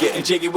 Getting jiggy.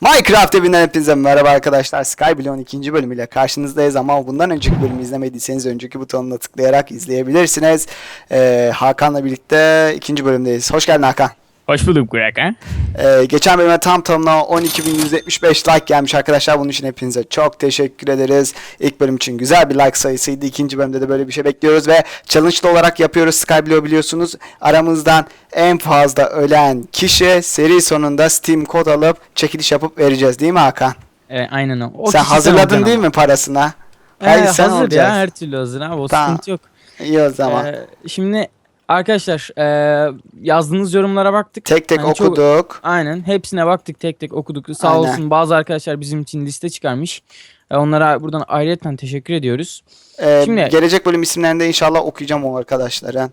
Minecraft evinden hepinize merhaba arkadaşlar. Skyblock'un ikinci bölümüyle karşınızdayız ama bundan önceki bölümü izlemediyseniz önceki butonuna tıklayarak izleyebilirsiniz. Ee, Hakan'la birlikte ikinci bölümdeyiz. Hoş geldin Hakan. Hoş bulduk Burak ha. Ee, geçen bölüme tam tamına 12.175 like gelmiş arkadaşlar. Bunun için hepinize çok teşekkür ederiz. İlk bölüm için güzel bir like sayısıydı. İkinci bölümde de böyle bir şey bekliyoruz ve challenge'lı olarak yapıyoruz. Skyblock biliyorsunuz. Aramızdan en fazla ölen kişi seri sonunda Steam kod alıp çekiliş yapıp vereceğiz değil mi Hakan? Ee, aynen o. o sen hazırladın değil ama. mi parasına? Ee, Hayır, sen hazır olacaksın. ya her türlü hazır abi o Tamam. sıkıntı yok. İyi o zaman. Ee, şimdi arkadaşlar e, yazdığınız yorumlara baktık. tek tek çok- okuduk. Aynen hepsine baktık tek tek okuduk. Sağ Aynen. olsun bazı arkadaşlar bizim için liste çıkarmış. Ee, onlara buradan ayrıyeten teşekkür ediyoruz. Ee, Şimdi- gelecek bölüm isimlerini de inşallah okuyacağım o arkadaşların.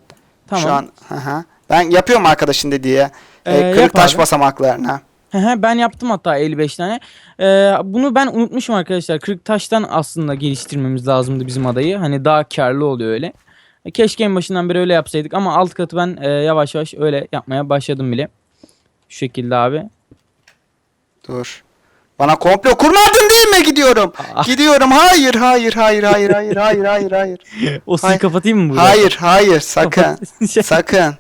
Tamam. Şu an hı hı. ben yapıyorum arkadaşın dediği. Ee, Ee, kırık taş abi. basamaklarına. Ben yaptım hatta 55 tane. Ee, bunu ben unutmuşum arkadaşlar. Kırık taştan aslında geliştirmemiz lazımdı bizim adayı. Hani daha karlı oluyor öyle. E, Keşke en başından beri öyle yapsaydık ama alt katı ben e, yavaş yavaş öyle yapmaya başladım bile. Şu şekilde abi. Dur. Bana komplo kurmadın değil mi gidiyorum? Aa. Gidiyorum. Hayır, hayır, hayır, hayır, hayır, hayır, hayır, hayır. O suyu Hayır. kapatayım mı burada? Hayır, hayır, sakın. Sakın.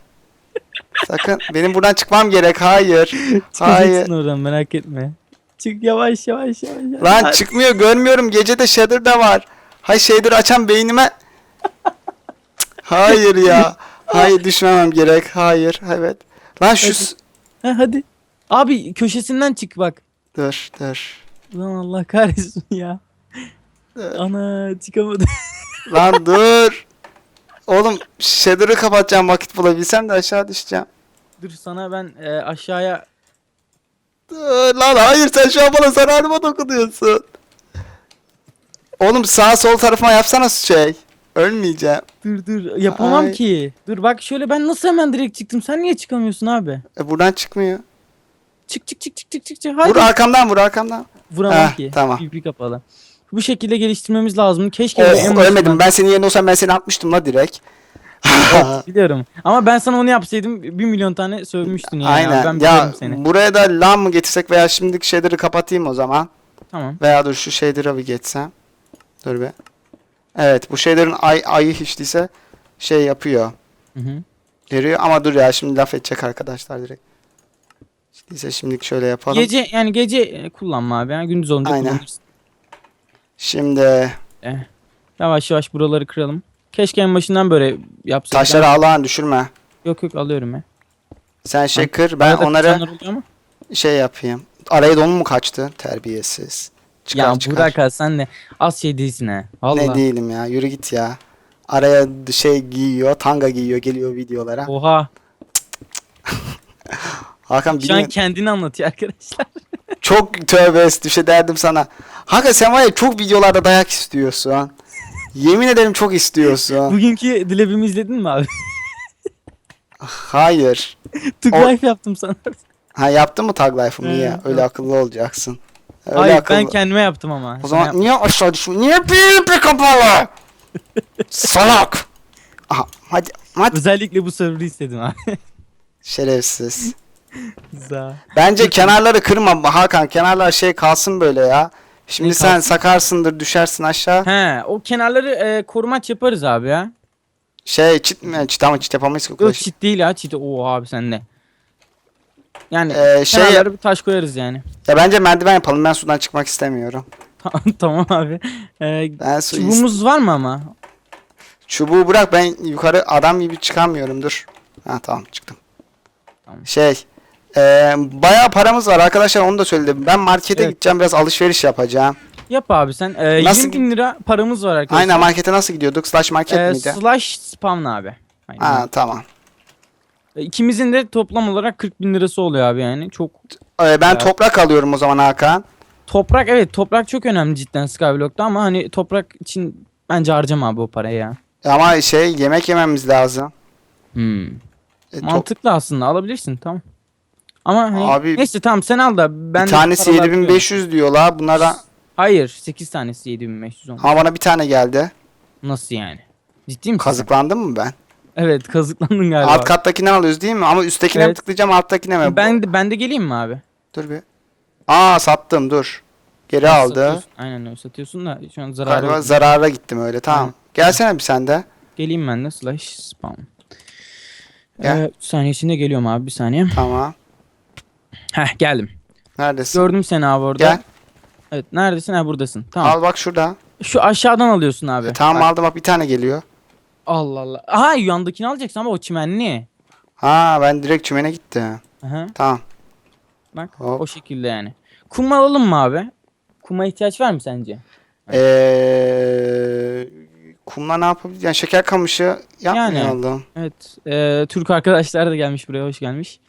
Sakın. Benim buradan çıkmam gerek. Hayır. Hayır. Oradan merak etme. Çık yavaş yavaş yavaş. yavaş. Lan çıkmıyor görmüyorum. Gece de shader da var. Hay shader açan beynime. Hayır ya. Hayır düşmemem gerek. Hayır. Evet. Lan şu... s- Ha, hadi. Abi köşesinden çık bak. Dur dur. Lan Allah kahretsin ya. Dur. Ana çıkamadım. Lan dur. Oğlum shader'ı kapatacağım vakit bulabilsem de aşağı düşeceğim. Dur sana ben e, aşağıya Dur, lan hayır sen şu an bana zararıma dokunuyorsun. Oğlum sağ sol tarafıma yapsana şey. Ölmeyeceğim. Dur dur yapamam Ay. ki. Dur bak şöyle ben nasıl hemen direkt çıktım. Sen niye çıkamıyorsun abi? E, buradan çıkmıyor. Çık çık çık çık çık çık. çık. Hadi. Vur arkamdan vur arkamdan. Vuramam Heh, ki. tamam. PP kapalı. Bu şekilde geliştirmemiz lazım. Keşke Oh, en başından- ölmedim. Ben senin yerine olsam ben seni atmıştım la direkt. Biliyorum. Ama ben sana onu yapsaydım bir milyon tane sövmüştün yani. Aynen. Ben ya seni. buraya da lam mı getirsek veya şimdiki shader'ı kapatayım o zaman. Tamam. Veya dur şu shader'a bir geçsem. Dur be. Evet bu shader'ın ay ayı hiç değilse şey yapıyor. Hı hı. Veriyor ama dur ya şimdi laf edecek arkadaşlar direkt. Hiç değilse şimdilik şöyle yapalım. Gece yani gece e, kullanma abi. Yani gündüz olunca Aynen. kullanırsın. Şimdi Eh. Yavaş yavaş buraları kıralım. Keşke en başından böyle yapsaydık. taşları Allah'ın düşürme. Yok yok alıyorum ya. Sen şey kır ben Arada onları oluyor şey yapayım. Araya don mu kaçtı? Terbiyesiz. Çıkar ya çıkar. Burak ha, sen de az şey değilsin ha. Allah. Ne değilim ya yürü git ya. Araya şey giyiyor, tanga giyiyor, geliyor videolara. Oha. Hakan Şu an bilmiyorum. kendini anlatıyor arkadaşlar. Çok tövbe bir şey derdim sana. Hakan sen var ya çok videolarda dayak istiyorsun. Yemin ederim çok istiyorsun. Bugünkü dilebimi izledin mi abi? Hayır. Tug O- Life yaptım sana. Ha yaptın mı Tag Life'ı? Niye? Evet, Öyle akıllı olacaksın. Öyle Hayır akıllı. ben kendime yaptım ama. O Sen zaman yap- niye aşağı düşmüyor? Niye pipi kapalı? Salak. Aha, hadi hadi. Özellikle bu server'ı istedim abi. Şerefsiz. Güzel. Bence kenarları kırma Hakan. Kenarlar şey kalsın böyle ya. Şimdi Ne sen kalsın? sakarsındır düşersin aşağı. He o kenarları e, korumaç yaparız abi ya. Şey çit mi? Çit ama çit yapamayız ki. Yok çit değil ya çit. Oo abi sende. Yani Ee, şey- kenarları bir taş koyarız yani. Ya bence merdiven yapalım. Ben sudan çıkmak istemiyorum. tamam abi. Ee, Ben su çubuğumuz var mı ama? Çubuğu bırak ben yukarı adam gibi çıkamıyorum dur. Ha tamam çıktım. Tamam. Şey eee bayağı paramız var arkadaşlar onu da söyledim. Ben markete Evet. gideceğim biraz alışveriş yapacağım. Yap abi sen. Ee, Nasıl- 20 bin lira paramız var arkadaşlar. Aynen markete nasıl gidiyorduk? Slash market Ee, miydi? slash spawn abi. Aynen. Ha tamam. Ee, İkimizin de toplam olarak 40 bin lirası oluyor abi yani. Çok Ee, ben Evet. toprak alıyorum o zaman Hakan. Toprak evet toprak çok önemli cidden Skyblock'ta ama hani toprak için bence harcama abi o parayı ya. Ama şey yemek yememiz lazım. Hmm. E, top- Mantıklı aslında alabilirsin tamam. Ama hani Abi, neyse tamam sen al da ben bir de tanesi paralar biliyorum. 7500 diyorlar. Bunlara Hayır 8 tanesi 7510. ama bana bir tane geldi. Nasıl yani? Ciddi misin? Kazıklandım mı ben? Evet kazıklandın galiba. Alt kattakini alıyoruz değil mi? Ama üsttekine mi Evet. tıklayacağım alttakine mi? Ben de, ben de geleyim mi abi? Dur bir. Aa sattım dur. Geri Nasıl aldı. satıyorsun? Aynen öyle satıyorsun da şu an zararı Galiba oldu. zarara gittim öyle tamam. Aynen. Gelsene bir sen de. Geleyim ben de slash spam. Gel. Ee, 3 saniye içinde geliyorum abi bir saniye. Tamam. Heh geldim. Neredesin? Gördüm seni abi orada. Gel. Evet neredesin? Ha buradasın. Tamam. Al bak şurada. Şu aşağıdan alıyorsun abi. E, tamam Bak. aldım bak bir tane geliyor. Allah Allah. Aha yandakini alacaksın ama o çimenli. Ha ben direkt çimene gitti. Aha. Tamam. Bak Hop. o şekilde yani. Kum alalım mı abi? Kuma ihtiyaç var mı sence? Eee kumla ne yapabiliriz? Yani şeker kamışı yapmayalım. Evet. e, Türk arkadaşlar da gelmiş buraya. Hoş gelmiş.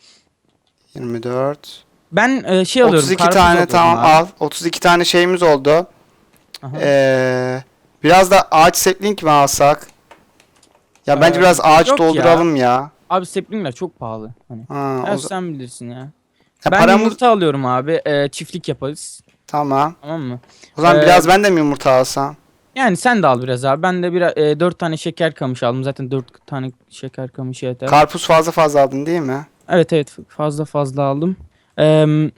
24. Ben e, şey alıyorum. 32 karpuz tane tamam abi. al. 32 tane şeyimiz oldu. Aha. Eee biraz da ağaç sapling mi alsak? Ya bence Ee, biraz ağaç yok ya. dolduralım ya. Abi saplingler çok pahalı. Hani. Ha, o za- sen bilirsin ya. Ya ben paramız- yumurta alıyorum abi. e, çiftlik yaparız. Tamam. Tamam mı? O zaman Ee, biraz ben de mi yumurta alsam? Yani sen de al biraz abi. Ben de bir e, 4 tane şeker kamışı aldım. Zaten 4 tane şeker kamışı yeter. Karpuz fazla fazla aldın değil mi? evet evet fazla fazla aldım. Eee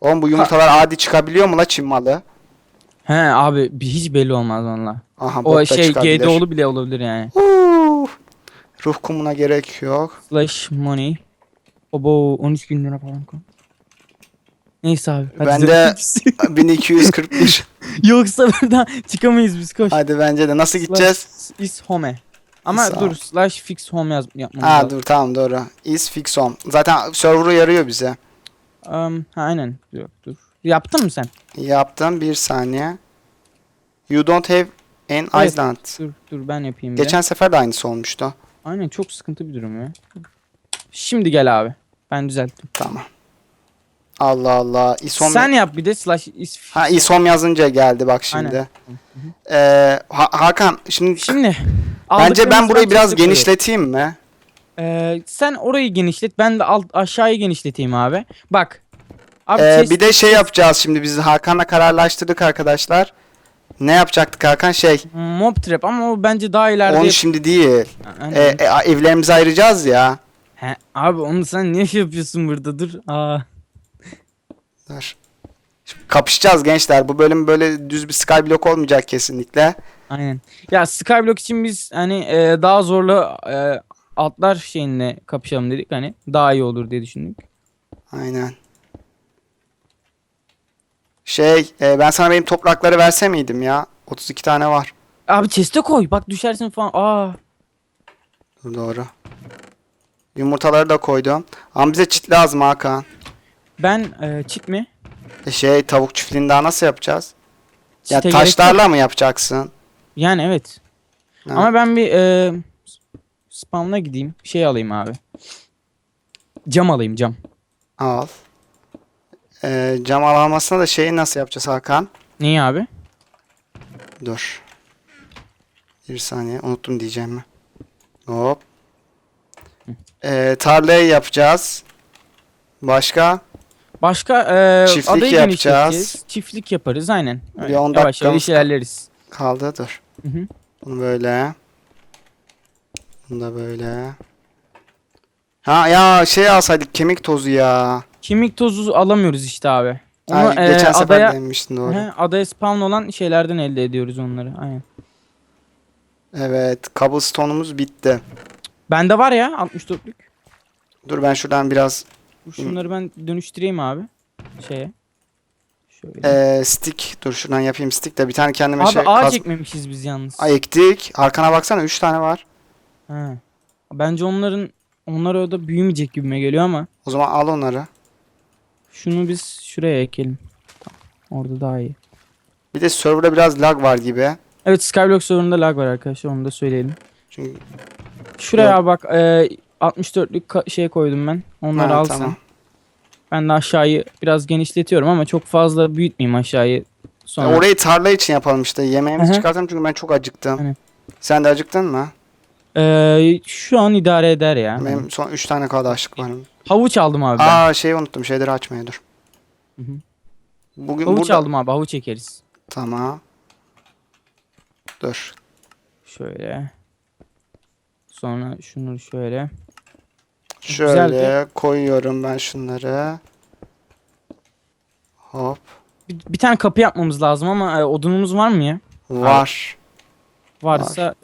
Oğlum bu yumurtalar adi çıkabiliyor mu la Çin malı? he abi bir hiç belli olmaz valla. Aha O da şey çıkabilir. GDO'lu bile olabilir yani. Huh. Ruh kumuna gerek yok. Slash money. Obo 13 bin lira falan koy. Neyse abi. hadi Ben de- de 1241. Yoksa buradan çıkamayız biz koş. Hadi bence de nasıl gideceğiz? Slash is home. Ama Is dur home. slash fix home yaz yapmamız Ha lazım. dur tamam doğru. Is fix home. Zaten server'ı yarıyor bize. Um, ha, aynen. Yok dur. Yaptın mı sen? Yaptım bir saniye. You don't have an Evet. island. Dur dur ben yapayım bir. Geçen sefer de aynısı olmuştu. Aynen çok sıkıntı bir durum ya. Şimdi gel abi. Ben düzelttim. Tamam. Allah Allah. Is home... Sen yap bir de slash is Ha is home yazınca geldi bak şimdi. Ee, Ha- Hakan şimdi, Şimdi bence ben burayı biraz genişleteyim mi? Ee, sen orayı genişlet. Ben de alt aşağıyı genişleteyim abi. Bak. Abi Ee, bir de şey yapacağız şimdi biz Hakan'la kararlaştırdık arkadaşlar. Ne yapacaktık Hakan şey? mob trap ama o bence daha ileride. Onu şimdi değil. Aynen. Ee, e, evlerimizi ayıracağız ya. He, abi onu sen niye şey yapıyorsun burada? Dur. Aa. Dur. Şimdi kapışacağız gençler. Bu bölüm böyle düz bir skyblock olmayacak kesinlikle. Aynen. Ya Skyblock için biz hani e, daha zorlu e, altlar şeyinle kapışalım dedik hani daha iyi olur diye düşündük. Aynen. Şey, e, ben sana benim toprakları verse miydim ya? 32 tane var. Abi chest'e koy. Bak düşersin falan. Aa. Dur, Doğru. Yumurtaları da koydum. Ama bize çit lazım Hakan. Ben e, çit mi? E şey, tavuk çiftliğini daha nasıl yapacağız? Ya Çite gerek yok. taşlarla mı yapacaksın? Yani evet. Ha. Ama ben bir e, spamla gideyim. Şey alayım abi. Cam alayım cam. Al. E, cam almasına da şeyi nasıl yapacağız Hakan? Neyi abi? Dur. Bir saniye unuttum diyeceğim mi? Hop. Ee, tarlayı yapacağız. Başka? Başka e, Çiftlik adayı yapacağız. genişleteceğiz. Çiftlik yaparız aynen. Bir Öyle, 10 yavaş yavaş dakikamız- ilerleriz. Kaldı dur. Hı hı. Bunu böyle. Bunu da böyle. Ha ya şey alsaydık kemik tozu ya. Kemik tozu alamıyoruz işte abi. Onu Ha, e, geçen sefer adaya, demiştin doğru. He, adaya spawn olan şeylerden elde ediyoruz onları. Aynen. Evet, cobblestone'umuz bitti. Bende var ya 64'lük. Dur ben şuradan biraz Şunları ben dönüştüreyim abi. Şeye. Şöyle. eee stick dur şuradan yapayım stick de bir tane kendime abi şey ağaç kaz- ekmemişiz biz yalnız. Ay ektik. Arkana baksana 3 tane var. Ha. Bence onların onlar orada büyümeyecek gibime geliyor ama O zaman al onları. Şunu biz şuraya ekelim. Tamam. Orada daha iyi. Bir de serverda biraz lag var gibi. Evet Skyblock sorununda lag var arkadaşlar onu da söyleyelim. Çünkü Şuraya Yok. bak e, 64'lük ka- şey koydum ben. Onları Ha, al sen. tamam. Ben de aşağıyı biraz genişletiyorum ama çok fazla büyütmeyeyim aşağıyı. Sonra. Ya orayı tarla için yapalım işte. Yemeğimizi çıkartalım çünkü ben çok acıktım. Aynen. Sen de acıktın mı? Ee, şu an idare eder ya. Benim son 3 tane kaldı açlık var. Havuç aldım abi ben. Aa şeyi unuttum. Şeyleri açmaya dur. Hı hı. Bugün havuç burada... aldım abi havuç ekeriz. Tamam. Dur. Şöyle. Sonra şunu şöyle. Şöyle Güzeldi. koyuyorum ben şunları. Hop. Bir, bir tane kapı yapmamız lazım ama e, odunumuz var mı ya? Var. Varsa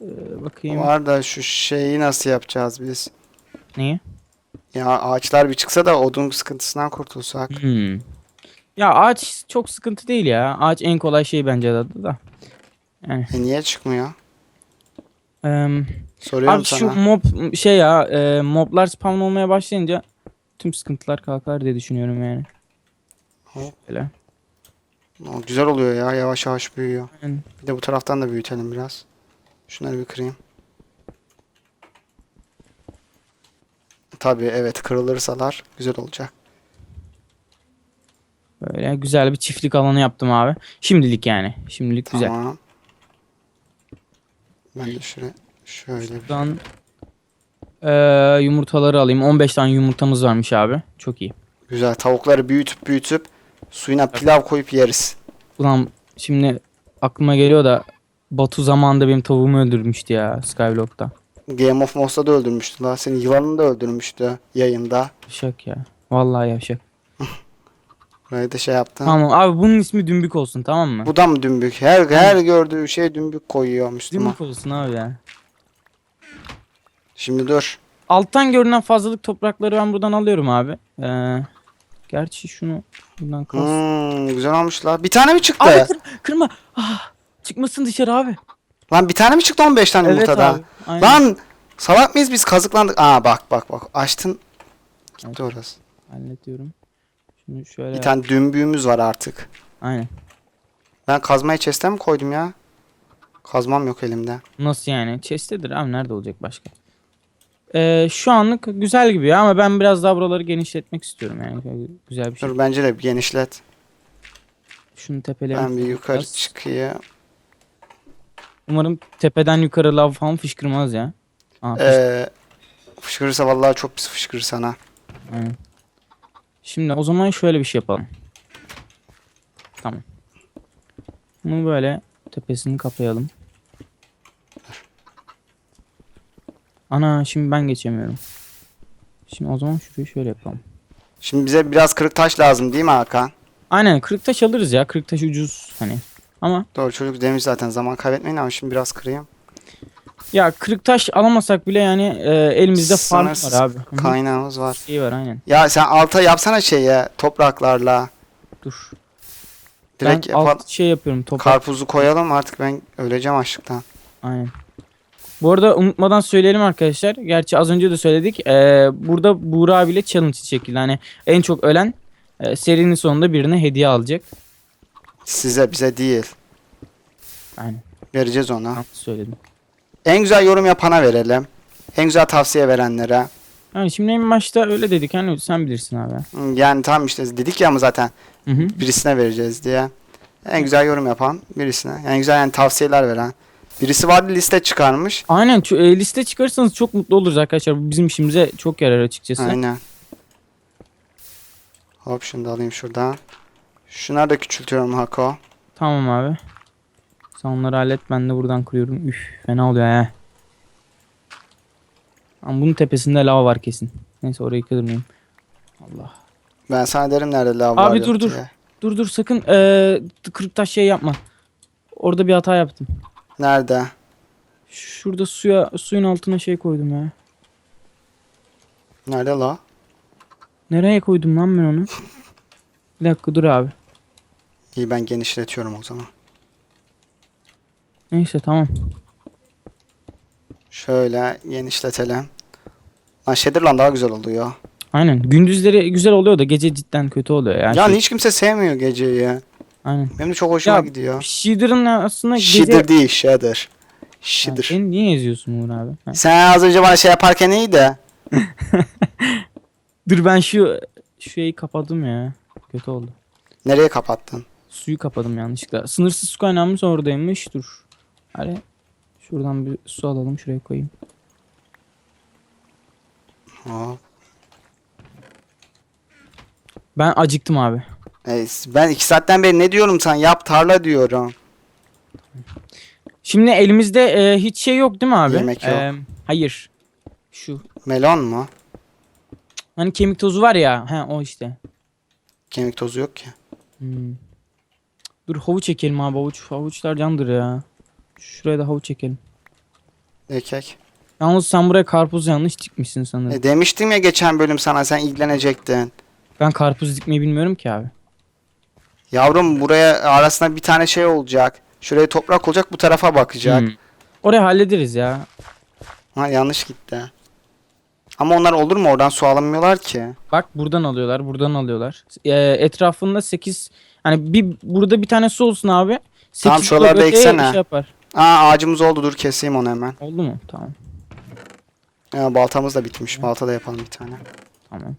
e, bakayım. Var da şu şeyi nasıl yapacağız biz? Neyi? Ya ağaçlar bir çıksa da odun sıkıntısından kurtulsak. Hmm. Ya ağaç çok sıkıntı değil ya. Ağaç en kolay şey bence de da. Yani. E niye çıkmıyor? em, Soruyorum abi şu sana. mob şey ya e, moblar spawn olmaya başlayınca tüm sıkıntılar kalkar diye düşünüyorum yani. Hop. Böyle. O güzel oluyor ya yavaş yavaş büyüyor. Aynen. Bir de bu taraftan da büyütelim biraz. Şunları bir kırayım. Tabii evet kırılırsalar güzel olacak. Böyle güzel bir çiftlik alanı yaptım abi. Şimdilik yani. Şimdilik güzel. Tamam. Ben de şuraya şöyle bir Buradan eee, yumurtaları alayım. 15 tane yumurtamız varmış abi. Çok iyi. güzel tavukları büyütüp büyütüp suyuna pilav koyup yeriz. Ulan şimdi aklıma geliyor da Batu zamanında benim tavuğumu öldürmüştü ya Skyblock'ta. Game of Thrones'ta da öldürmüştü la. Seni yılanını da öldürmüştü yayında. Yavşak ya. Vallahi yavşak. Burayı da şey yaptı. Tamam abi bunun ismi Dümbük olsun tamam mı? Bu da mı dümbük? Her her gördüğü şey dümbük koyuyor Müslüman. Dümbük olsun abi ya. Şimdi dur. Alttan görünen fazlalık toprakları ben buradan alıyorum abi. Ee, gerçi şunu buradan kas. Hmm, güzel olmuş la. Bir tane mi çıktı? Abi kır, kırma. Ah, çıkmasın dışarı abi. Lan bir tane mi çıktı 15 tane Evet yumurtadan? abi. Aynen. Lan salak mıyız biz kazıklandık. Aa bak bak bak açtın. Gitti orası. Hallediyorum. Şunu şöyle. Bir tane dümbüğümüz var artık. Aynen. Ben kazmayı chest'e mi koydum ya? Kazmam yok elimde. Nasıl yani? Chest'tedir abi nerede olacak başka? Ee, şu anlık güzel gibi ya ama ben biraz daha buraları genişletmek istiyorum yani güzel bir şey. Dur bence de bir genişlet. Şunu tepelerini Ben bir yukarı biraz- çıkayım. Umarım tepeden yukarı lav falan fışkırmaz ya. Aa, Ee, fışkırırsa vallahi çok pis fışkırır sana. Aynen. Şimdi o zaman şöyle bir şey yapalım. Tamam. Bunu böyle tepesini kapayalım. Ana şimdi ben geçemiyorum. Şimdi o zaman şurayı şöyle yapalım. Şimdi bize biraz kırık taş lazım değil mi Hakan? Aynen kırık taş alırız ya. Kırık taş ucuz hani. Ama Doğru çocuk demiş zaten zaman kaybetmeyin ama şimdi biraz kırayım. ya kırık taş alamasak bile yani e, elimizde farm Sınırsız var abi. Hı hı. Kaynağımız var. Şey var aynen. Ya sen alta yapsana şeye topraklarla. Dur. Direkt ben yapalım. alt şey yapıyorum toprak. Karpuzu koyalım artık ben öleceğim açlıktan. Aynen. Bu arada unutmadan söyleyelim arkadaşlar. Gerçi az önce de söyledik. Ee, burada Buğra abiyle challenge çekildi. Hani en çok ölen e, serinin sonunda birine hediye alacak. Size bize değil. Aynen. Vereceğiz ona. Söyledim. En güzel yorum yapana verelim. En güzel tavsiye verenlere. Yani şimdi en başta öyle dedik. Hani sen bilirsin abi. Yani tam işte dedik ya ama zaten Hı hı. birisine vereceğiz diye. En güzel yorum yapan birisine. Yani güzel yani tavsiyeler veren. Birisi vardı liste çıkarmış. Aynen. E, liste çıkarırsanız çok mutlu oluruz arkadaşlar. Bu bizim işimize çok yarar açıkçası. Aynen. Hop şunu da alayım şuradan. Şunları da küçültüyorum Hako. Tamam abi. Sen onları hallet. Ben de buradan kuruyorum. Üf fena oluyor he. Ama bunun tepesinde lava var kesin. Neyse orayı kırmayayım. Allah. Ben sana derim nerede lav Abi var dur, yok dur. diye. Dur dur sakın eee kırık taş şey yapma. Orada bir hata yaptım. Nerede? Şurada suya suyun altına şey koydum ya. Nerede la? Nereye koydum lan ben onu? Bir dakika dur abi. İyi ben genişletiyorum o zaman. Neyse tamam. Şöyle genişletelim. Lan Shader'lan daha güzel oluyor. Aynen. Gündüzleri güzel oluyor da gece cidden kötü oluyor yani. Yani Şey- hiç kimse sevmiyor geceyi. Aynen. Benim de çok hoşuma Ya, gidiyor. Shader'ın aslında gece... Shader değil Shader. Ha, Shader. Beni niye eziyorsun Uğur abi? Ha. Sen az önce bana şey yaparken iyiydi. Dur ben şu şu şeyi kapadım ya. Kötü oldu. Nereye kapattın? Suyu kapadım yanlışlıkla. Sınırsız su kaynağımız oradaymış. Dur. Hani şuradan bir su alalım şuraya koyayım. Hop. Ben acıktım abi. Ey, ben iki saatten beri ne diyorum sen yap tarla diyorum. Şimdi elimizde e, hiç şey yok değil mi abi? Yemek yok. E, Hayır. Şu. Melon mu? Hani kemik tozu var ya. He o işte. Kemik tozu yok ki. Hmm. Dur havuç çekelim abi havuç. Havuçlar candır ya. Şuraya da havuç çekelim. Ekek. Yalnız sen buraya karpuz yanlış dikmişsin sanırım. E demiştim ya geçen bölüm sana sen ilgilenecektin. Ben karpuz dikmeyi bilmiyorum ki abi. Yavrum buraya arasında bir tane şey olacak. Şuraya toprak olacak bu tarafa bakacak. Hmm. Oraya hallederiz ya. Ha yanlış gitti. Ama onlar olur mu oradan su alamıyorlar ki. Bak buradan alıyorlar, buradan alıyorlar. Ee, etrafında 8 hani bir burada bir tane su olsun abi. Tamam, şuralarda kilometre eksene. Şey yapar. Aa ağacımız oldu dur keseyim onu hemen. Oldu mu? Tamam. Ya, baltamız da bitmiş. Balta da yapalım bir tane. Tamam.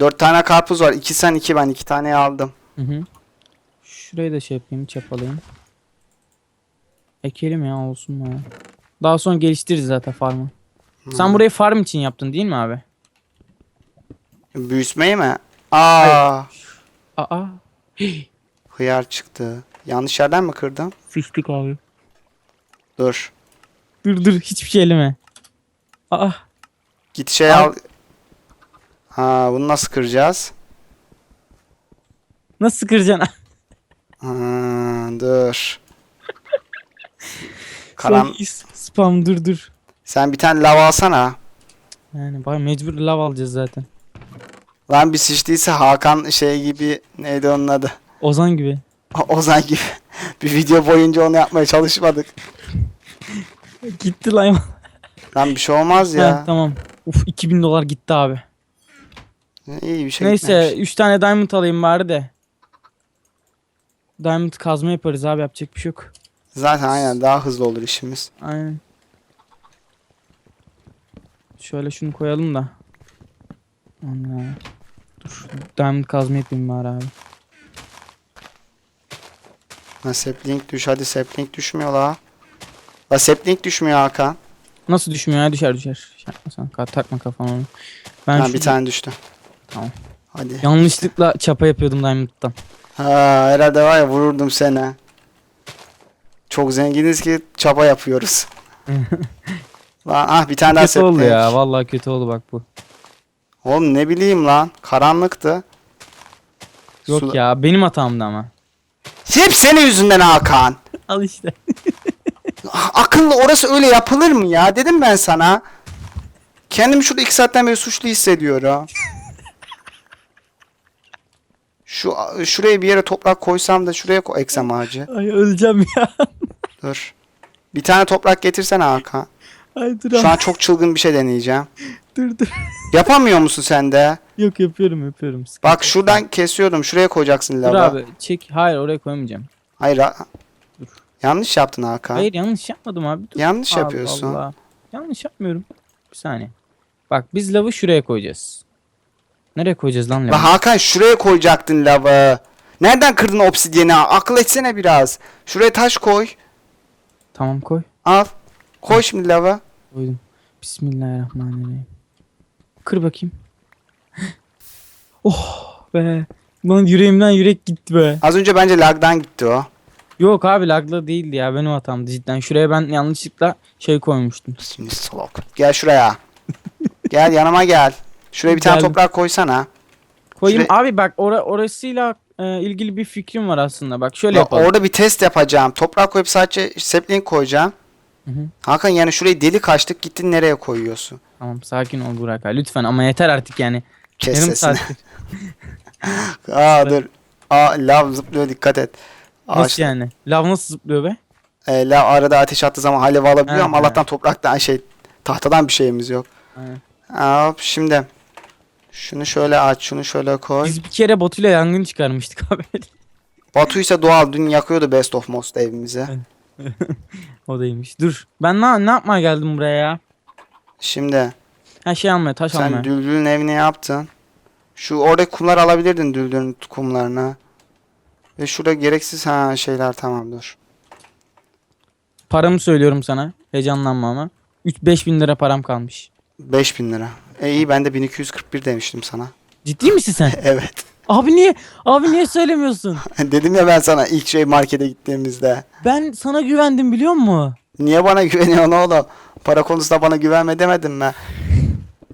Dört tane karpuz var. İki sen iki ben. iki tane aldım. Hı hı. Şurayı da şey yapayım, çapalayayım. Ekelim ya olsun ya. Daha sonra geliştiririz zaten farmı. Sen burayı farm için yaptın değil mi abi? Büyütmeyi mi? Aa Aa. hıyar çıktı. Yanlış yerden mi kırdım? Sıçtık abi. Dur. Dur dur hiçbir şey eleme. Aa. Git şey Al. al. Ha bunu nasıl kıracağız? Nasıl kıracaksın? Ha, dur. Karan Sen spam dur dur. sen bir tane lav alsana. Yani bak mecbur lav alacağız zaten. Lan bir sıçtıysa Hakan şey gibi neydi onun adı? Ozan gibi. O- Ozan gibi. bir video boyunca onu yapmaya çalışmadık. Gitti lan. Lan bir şey olmaz Ya. ya. tamam. Uf 2000 dolar gitti abi. İyi bir şey Neyse gitmemiş. 3 tane diamond alayım bari de. Diamond kazma yaparız abi yapacak bir şey yok. Zaten aynen daha hızlı olur işimiz. Aynen. Şöyle şunu koyalım da. Ana. Dur. Diamond kazma yapayım bari abi. Ha sapling düş hadi sapling düşmüyor la. La sapling düşmüyor Hakan. Nasıl düşmüyor ya düşer düşer. Şey yapma sen ka- takma kafana onu. Ben ha, şu- bir tane düştü. Tamam. Hadi. yanlışlıkla çapa yapıyordum Diamond'dan. Ha herhalde var ya vururdum seni. Çok zenginiz ki çaba yapıyoruz. lan ah bir tane daha Kötü oldu sapling. ya vallahi kötü oldu bak bu. Oğlum ne bileyim lan karanlıktı. Yok Su- ya benim hatamdı ama. Hep senin yüzünden Hakan. Al işte. Akıllı orası öyle yapılır mı ya? Dedim ben sana. Kendimi şurada iki saatten beri suçlu hissediyorum. Şu şuraya bir yere toprak koysam da şuraya ko eksem ağacı. Ay öleceğim ya. Dur. Bir tane toprak getirsene Hakan. Ay dur Şu an çok çılgın bir şey deneyeceğim. Dur dur. Yapamıyor musun sen de? Yok yapıyorum yapıyorum. Sıkıntı Bak yok. şuradan kesiyordum. Şuraya koyacaksın Dur lava. abi çek. Hayır oraya koymayacağım. Hayır. ha- Dur. Yanlış yaptın Hakan. Hayır yanlış yapmadım abi. Dur. Yanlış Allah yapıyorsun. Allah. Yanlış yapmıyorum. Bir saniye. Bak biz lavı şuraya koyacağız. Nereye koyacağız lan lavı? Hakan şuraya koyacaktın lavı. Nereden kırdın obsidiyeni? Akıl etsene biraz. Şuraya taş koy. Tamam koy. Al. Koy şimdi lava. Koydum. Bismillahirrahmanirrahim. Kır bakayım. Oh be. Lan yüreğimden yürek gitti be. Az önce bence lagdan gitti o. Yok abi lagla değildi ya benim hatamdı cidden. Şuraya ben yanlışlıkla şey koymuştum. Şimdi salak. Gel şuraya. gel yanıma gel. Şuraya bir tane Geldim. toprak koysana. Koyayım Şuraya- abi bak ora orasıyla e, ilgili bir fikrim var aslında. Bak şöyle Ya yapalım. orada bir test yapacağım. Toprak koyup sadece sapling koyacağım. Hı hı. Hakan yani şurayı delik açtık gittin nereye koyuyorsun? Tamam sakin ol Burak abi lütfen ama yeter artık yani. Kes Yarım sesini. saattir. Aa dur. Aa lav zıplıyor dikkat et. Nasıl Ağaç, yani? Lav nasıl zıplıyor be? e, lav arada ateş attığı zaman alev alabiliyor ama. Allah'tan topraktan şey tahtadan bir şeyimiz yok. Aynen. Aa, hop, şimdi şunu şöyle aç şunu şöyle koy. Biz bir kere Batu'yla yangın çıkarmıştık abi. Batu ise doğal dün yakıyordu Best of Most evimizi. o değilmiş. Dur. Ben ne, ne yapmaya geldim buraya ya? Şimdi Her şey almaya, taş sen almaya. Düldül'ün evini yaptın. Şu oradaki kumlar alabilirdin Düldül'ün kumlarını. Ve şurada gereksiz ha şeyler tamam dur. Paramı söylüyorum sana. Heyecanlanma ama. 3-5 bin lira param kalmış. 5000 lira. E iyi ben de 1241 demiştim sana. Ciddi misin sen? evet. abi niye? Abi niye söylemiyorsun? Dedim ya ben sana ilk şey markete gittiğimizde. Ben sana güvendim biliyor musun? Niye bana güveniyorsun oğlum? Para konusunda bana güvenme demedim mi?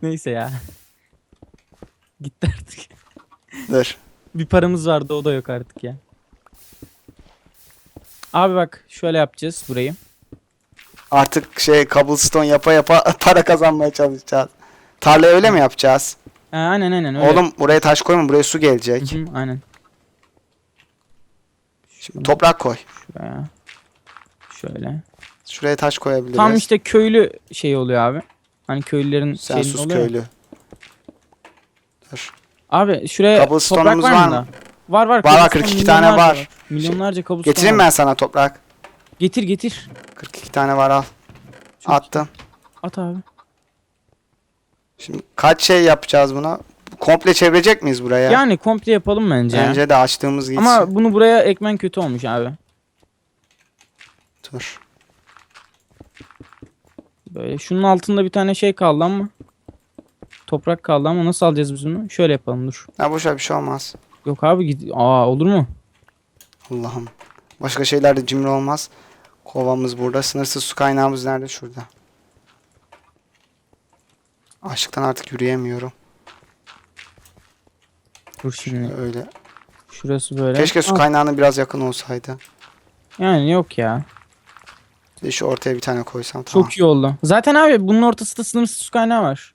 Neyse ya. Gitti artık. Dur. Bir paramız vardı o da yok artık ya. Abi bak şöyle yapacağız burayı. Artık şey cobblestone yapa yapa para kazanmaya çalışacağız. Tarlayı öyle mi yapacağız? Ha, aynen aynen öyle. Oğlum buraya taş koyma buraya su gelecek. Hı hı, aynen. Şimdi toprak koy. Şuraya. Şöyle. Şuraya taş koyabiliriz. Tam işte köylü şey oluyor abi. Hani köylülerin Sen sus oluyor. köylü. Dur. Abi şuraya toprak Cobblestone'umuz var var mı? mı? da? Var var. Var, var, cobblestone 42 tane milyonlarca var. Milyonlarca cobblestone Getireyim ben sana toprak. Getir getir. 42 tane var al. Çok Attım. At abi. Şimdi kaç şey yapacağız buna? Komple çevirecek miyiz buraya? Yani komple yapalım bence. ya. Bence de açtığımız gitsin. Ama bunu buraya ekmen kötü olmuş abi. Dur. Böyle şunun altında bir tane şey kaldı ama. Toprak kaldı ama nasıl alacağız biz bunu? Şöyle yapalım dur. Ya boşver bir şey olmaz. Yok abi git. Aa olur mu? Allah'ım. Başka şeyler de cimri olmaz. Kovamız burada. Sınırsız su kaynağımız nerede? Şurada. Açlıktan artık yürüyemiyorum. Dur şimdi. Öyle. Şurası böyle. Keşke su Al. kaynağına biraz yakın olsaydı. Yani yok ya. Bir de şu ortaya bir tane koysam tamam. Çok iyi oldu. Zaten abi bunun ortasında sınırsız su kaynağı var.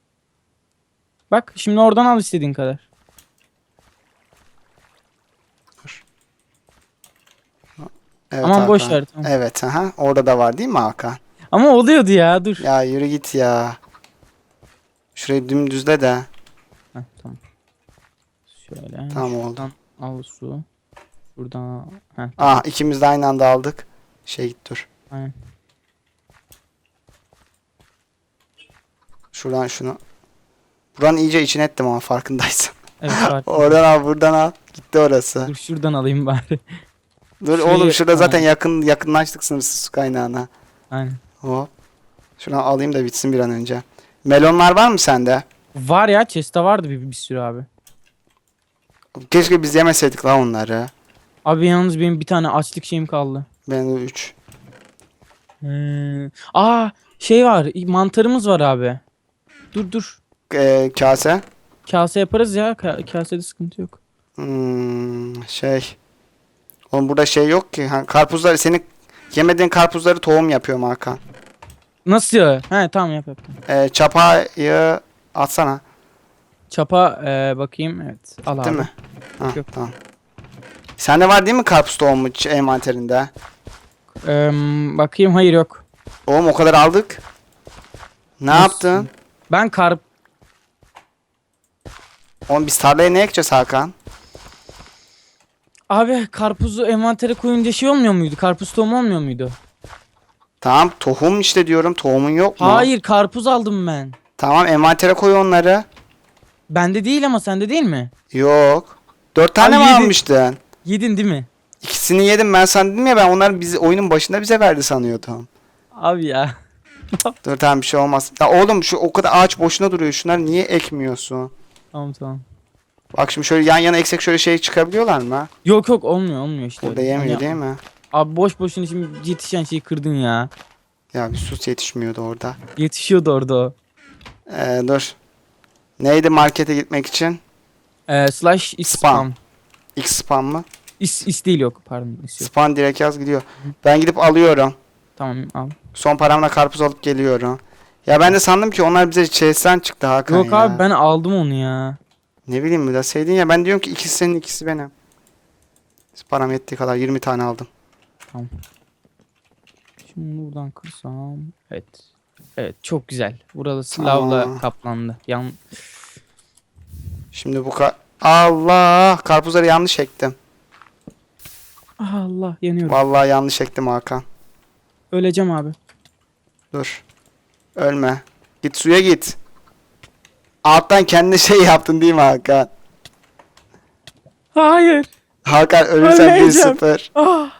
Bak şimdi oradan al istediğin kadar. Evet, Aman boş ver, tamam. Evet aha. Orada da var değil mi Hakan? Ama oluyordu ya dur. Ya yürü git ya. Şurayı dümdüzle de. Heh, tamam. Şöyle. Tamam oldu. Al su. Buradan. Heh, Ah ikimiz de aynı anda aldık. Şey git dur. aynen. Şuradan şunu. Buranın iyice içine ettim ama farkındaysan. Evet. Oradan al buradan al. Gitti orası. dur şuradan alayım bari. Dur Şurayı- oğlum şurada zaten Aynen. yakın yakınlaştık sınırsız su kaynağına. Aynen. Hop. Şuradan alayım da bitsin bir an önce. Melonlar var mı sende? Var ya chest'te vardı bir, bir sürü abi. Keşke biz yemeseydik la onları. Abi yalnız benim bir tane açlık şeyim kaldı. Ben de 3. Hmm. Aa şey var mantarımız var abi. Dur dur. Ee, kase. Kase yaparız ya. Ka- kasede sıkıntı yok. Hmm, şey. Oğlum burada şey yok ki. Ha, karpuzları senin yemediğin karpuzları tohum yapıyorum Hakan. Nasıl ya? He tamam yap yap. Ee, çapayı atsana. Çapa e, bakayım. Evet. Al abi. Değil mi? Ha, Yok. tamam. Sende var değil mi karpuz tohumu envanterinde? Eee, bakayım hayır yok. Oğlum o kadar aldık. Ne Nasıl? yaptın? Ben karp Oğlum biz tarlaya ne ekeceğiz Hakan? Abi karpuzu envantere koyunca şey olmuyor muydu? Karpuz tohumu olmuyor muydu? Tamam tohum işte diyorum. Tohumun yok mu? Hayır karpuz aldım ben. Tamam envantere koy onları. Bende değil ama sende değil mi? Yok. Dört tane Abi mi yedi. almıştın? Yedin değil mi? İkisini yedim ben sana dedim ya ben onlar bizi oyunun başında bize verdi sanıyordum. Abi ya. Dur tamam bir şey olmaz. Ya oğlum şu o kadar ağaç boşuna duruyor. Şunları niye ekmiyorsun? Tamam tamam. Bak şimdi şöyle yan yana eksek şöyle şey çıkabiliyorlar mı? Yok yok olmuyor olmuyor işte. Burada öyle. yemiyor Hani- değil mi? Abi boş boşuna şimdi yetişen şeyi kırdın ya. Ya bir sus yetişmiyordu orada. Yetişiyordu orada o. Ee, dur. Neydi markete gitmek için? Ee, slash is Spam. spam. X spam mı? Is, is değil yok pardon. Is yok. Spam direkt yaz gidiyor. Ben gidip alıyorum. Tamam al. Son paramla karpuz alıp geliyorum. Ya ben de sandım ki onlar bize chest'ten çıktı Hakan Yok ya. abi ben aldım onu ya. Ne bileyim bir deseydin ya ben diyorum ki ikisi senin ikisi benim. Param yettiği kadar 20 tane aldım. Şimdi buradan kırsam. Evet. Evet çok güzel. Burası Tamam. lavla kaplandı. Yan Şimdi bu ka Allah karpuzları yanlış ektim. Allah yanıyorum. Vallahi yanlış ektim Hakan. Öleceğim abi. Dur. Ölme. Git suya git. Alttan kendine şey yaptın değil mi Hakan? Hayır. Hakan ölürsen Ölmeyeceğim. 1-0. Ah.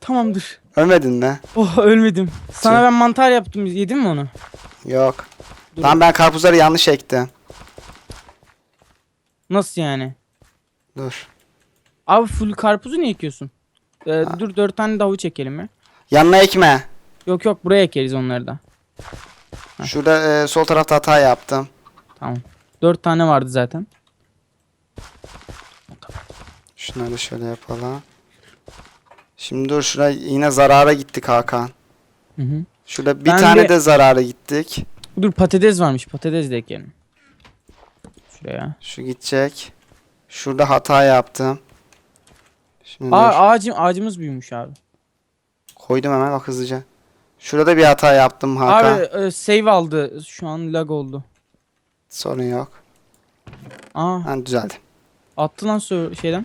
Tamamdır. Ölmedin mi? Oh ölmedim. Sana ben mantar yaptım. Yedin mi onu? Yok. Dur. Lan ben karpuzları yanlış ektim. Nasıl yani? Dur. Abi full karpuzu niye ekiyorsun? Ee, dur dört tane de havuç ekelim ya. Yanına ekme. Yok yok buraya ekeriz onları da. Şurada e, sol tarafta hata yaptım. Tamam. 4 tane vardı zaten. Şunları şöyle yapalım. Şimdi dur şuraya yine zarara gittik Hakan. Hı hı. Şurada bir Ben tane bir- de zarara gittik. Dur patates varmış. Patates de ekelim. Şuraya. Şu gidecek. Şurada hata yaptım. Şimdi Aa, dur. ağacım, ağacımız büyümüş abi. Koydum hemen bak hızlıca. Şurada bir hata yaptım Hakan. Abi e, save aldı. Şu an lag oldu. Sorun yok. Aa Ha, düzeldi. attı lan so- şeyden.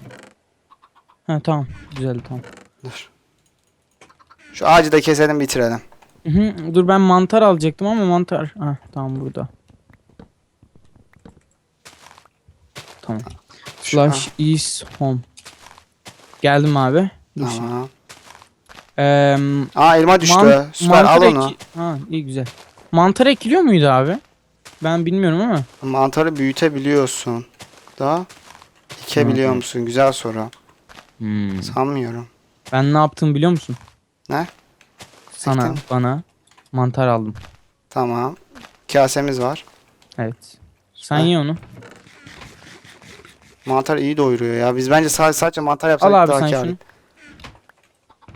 Ha tamam. Güzel tamam. Dur. Şu ağacı da keselim bitirelim. Hı hı. Dur ben mantar alacaktım ama mantar. Ha tamam burada. Tamam. Şu Slash is home. Geldim abi. Dur. Tamam. Eee Aa elma düştü. man- Süper al mantar onu. Ha iyi güzel. Mantar ekiliyor muydu abi? Ben bilmiyorum ama. Mantarı büyütebiliyorsun. Da dikebiliyor musun? Güzel soru. Hmm. Sanmıyorum. Ben ne yaptım biliyor musun? Ne? Sana, Ektin mi? bana mantar aldım. Tamam. Kasemiz var. Evet. Sen Süper. ye onu. Mantar iyi doyuruyor ya. Biz bence sadece, sadece mantar yapsak Al abi daha sen kârlı.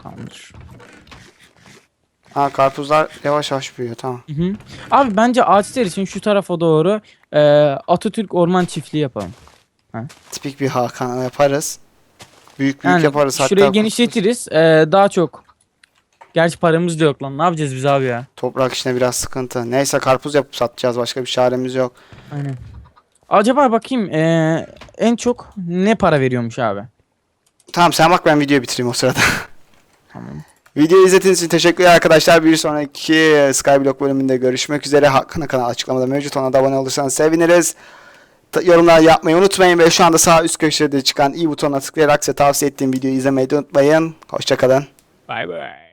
Tamamdır. Ha karpuzlar yavaş yavaş büyüyor tamam. Hı hı. Abi bence ağaçlar için şu tarafa doğru e, Atatürk Orman Çiftliği yapalım. Tipik bir Hakan yaparız. Büyük büyük Yani yaparız hatta. şurayı genişletiriz. e, daha çok. Gerçi paramız da yok lan. Ne yapacağız biz abi ya? Toprak işine biraz sıkıntı. Neyse karpuz yapıp satacağız. Başka bir çaremiz yok. Aynen. Acaba bakayım e, en çok ne para veriyormuş abi? Tamam sen bak ben videoyu bitireyim o sırada. Tamam. Videoyu izlediğiniz için teşekkürler arkadaşlar. Bir sonraki Skyblock bölümünde görüşmek üzere. Hakkında kanal açıklamada mevcut. Ona da abone olursanız seviniriz. Ta- Yorumlar yapmayı unutmayın ve şu anda sağ üst köşede çıkan i butonuna tıklayarak size tavsiye ettiğim videoyu izlemeyi de unutmayın. Hoşçakalın. Bye bye.